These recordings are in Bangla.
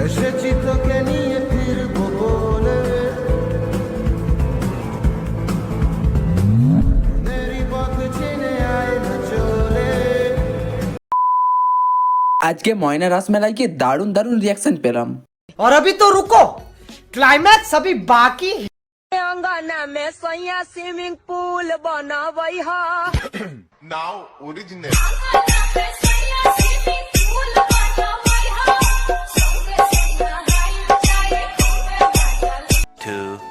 এসেছি তোকে নিয়ে ফিরবো বলে মেরি পথ চিনে আয় না চলে আজকে ময়না রাসমেলায় গিয়ে দারুণ দারুণ রিয়াকশন পেলাম और अभी तो रुको क्लाइमैक्स अभी बाकी है अंगना में सैया स्विमिंग पूल बनावई हा now original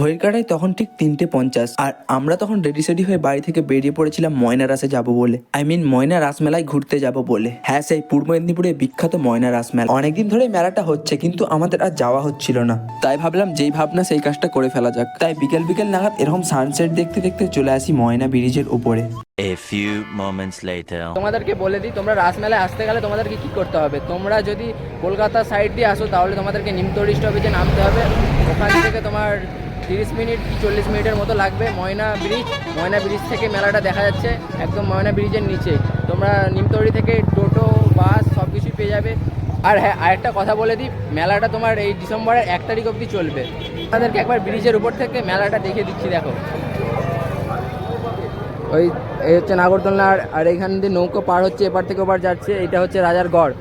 ঘড়ির কাটায় তখন ঠিক তিনটে পঞ্চাশ। আর আমরা তখন রেডি সেডি হয়ে বাড়ি থেকে বেরিয়ে পড়েছিলাম ময়না রাসে যাব বলে। আই মিন ময়না রাসমেলায় ঘুরতে যাব বলে। হ্যাঁ সেই পূর্ব মেদিনীপুরে বিখ্যাত ময়না রাসমেলা। অনেকদিন ধরে মেলাটা হচ্ছে কিন্তু আমাদের আর যাওয়া হচ্ছিল না। তাই ভাবলাম যেই ভাবনা সেই কাজটা করে ফেলা যাক। তাই বিকেল বিকেল নাগাদ এরকম সানসেট দেখতে দেখতে চলে আসি ময়না ব্রিজের উপরে। A few moments later. তোমাদেরকে বলে দিই তোমরা রাসমেলায় আসতে গেলে তোমাদেরকে কি করতে হবে? তোমরা যদি কলকাতা সাইড দিয়ে আসো তাহলে তোমাদেরকে নিমতড়ি স্টপেজে নামতে হবে। ওখান থেকে তোমার তিরিশ মিনিট কি চল্লিশ মিনিটের মতো লাগবে ময়না ব্রিজ। ময়না ব্রিজ থেকে মেলাটা দেখা যাচ্ছে, একদম ময়না ব্রিজের নিচে। তোমরা নিমতড়ি থেকে টোটো, বাস সব কিছুই পেয়ে যাবে। আর হ্যাঁ আরেকটা কথা বলে দিই, মেলাটা তোমার এই ডিসেম্বরের এক তারিখ অবধি চলবে। তাদেরকে একবার ব্রিজের উপর থেকে মেলাটা দেখিয়ে দিচ্ছি, দেখো। ওই, এই হচ্ছে নাগরদোলনা, আর এইখান দিয়ে নৌকো পার হচ্ছে, এপার থেকে ওপার যাচ্ছে, এটা হচ্ছে রাজার গড়।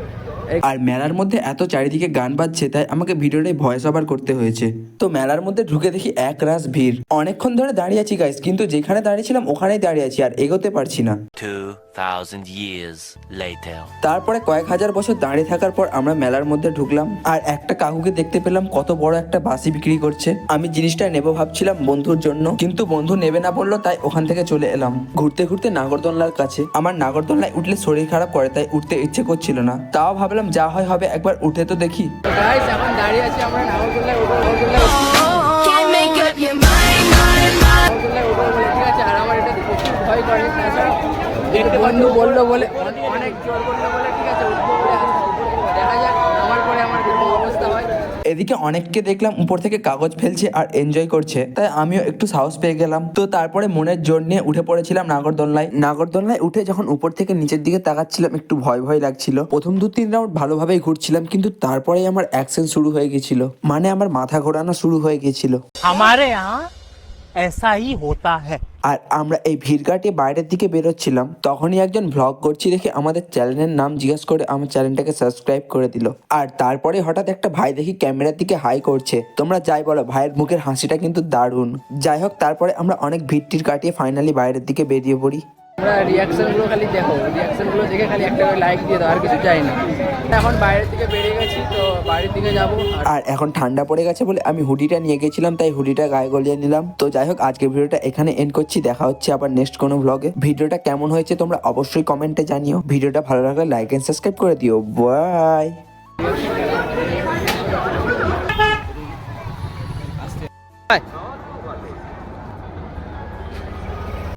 আর মেলার মধ্যে এত চারিদিকে গান বাজছে তাই আমাকে ভিডিওটাই ভয়েস ওভার করতে হয়েছে। তো মেলার মধ্যে ঢুকে দেখি এক রাস ভিড়। অনেকক্ষণ ধরে দাঁড়িয়ে আছি গাইস কিন্তু যেখানে দাঁড়িয়েছিলাম ওখানেই দাঁড়িয়ে আছি আর এগোতে পারছি না। 2,000 years later. তারপরে কয়েক হাজার বছর দাঁড়িয়ে থাকার পর আমরা মেলার মধ্যে ঢুকলাম আর একটা কাকুকে দেখতে পেলাম কত বড় একটা বাসি বিক্রি করছে। আমি জিনিসটা নেব ভাবছিলাম বন্ধুর জন্য কিন্তু বন্ধু নেবে না বলল তাই ওখান থেকে চলে এলাম। ঘুরতে ঘুরতে নাগরদোলনার কাছে। আমার নাগরদোলনায় উঠলে শরীর খারাপ করে তাই উঠতে ইচ্ছে করছিল না। তাও ভাবলাম যা হয় হবে একবার উঠে তো দেখি। এখন দাঁড়িয়ে আছি আমরা ঠিক আর আমার এটা প্রচুর ভয় করে। তাছাড়া বন্ধু বলল বলে অনেক- অনেক জোর বলল বলে ঠিক আছে উঠবো বলে আসলাম। দেখা যাক আমার পরে আমার কোনো অবস্থা হয় এদিকে অনেককে দেখলাম উপর থেকে কাগজ ফেলছে আর এনজয় করছে তাই আমিও একটু সাহস পেয়ে গেলাম তো তারপরে মনের জোর নিয়ে উঠে পড়েছিলাম নাগরদোলনায় নাগরদোলনায় উঠে যখন উপর থেকে নিচের দিকে তাকাচ্ছিলাম একটু ভয় ভয় লাগছিল প্রথম দু তিন রাউন্ড ভালোভাবেই ঘুরছিলাম কিন্তু তারপরেই আমার অ্যাকশন শুরু হয়ে গেছিল মানে আমার মাথা ঘোরানো শুরু হয়ে গেছিল हमारे यहाँ ऐसा ही होता है আর আমরা এই ভিড় কাটিয়ে বাইরের দিকে বেরোচ্ছিলাম, তখনই একজন ভ্লগ করছি দেখে আমাদের চ্যানেলের নাম জিজ্ঞেস করে আমার চ্যানেলটাকে সাবস্ক্রাইব করে দিল। আর তারপরে হঠাৎ একটা ভাই দেখি ক্যামেরার দিকে হাই করছে। তোমরা যাই বলো, ভাইয়ের মুখের হাসিটা কিন্তু দারুণ। যাই হোক, তারপরে আমরা অনেক ভিড়টির কাটিয়ে ফাইনালি বাইরের দিকে বেরিয়ে পড়ি। আমরা রিয়াকশনগুলো খালি দেখো। রিয়াকশনগুলো দেখে খালি একটা করে লাইক দিয়ে দাও আর কিছু চাই না। এখন বাইরের দিকে বেরিয়ে গেছি তো বাড়ির দিকে যাব। আর এখন ঠান্ডা পড়ে গেছে বলে আমি হুডিটা নিয়ে গেছিলাম তাই হুডিটা গায়ে গলিয়ে নিলাম। তো যাই হোক আজকের ভিডিওটা এখানে এন্ড করছি। দেখা হচ্ছে আবার নেক্সট কোনো ব্লগে ভিডিওটা কেমন হয়েছে তোমরা অবশ্যই কমেন্টে জানিও। ভিডিওটা ভালো লাগলে লাইক এন্ড সাবস্ক্রাইব করে দিও। বাই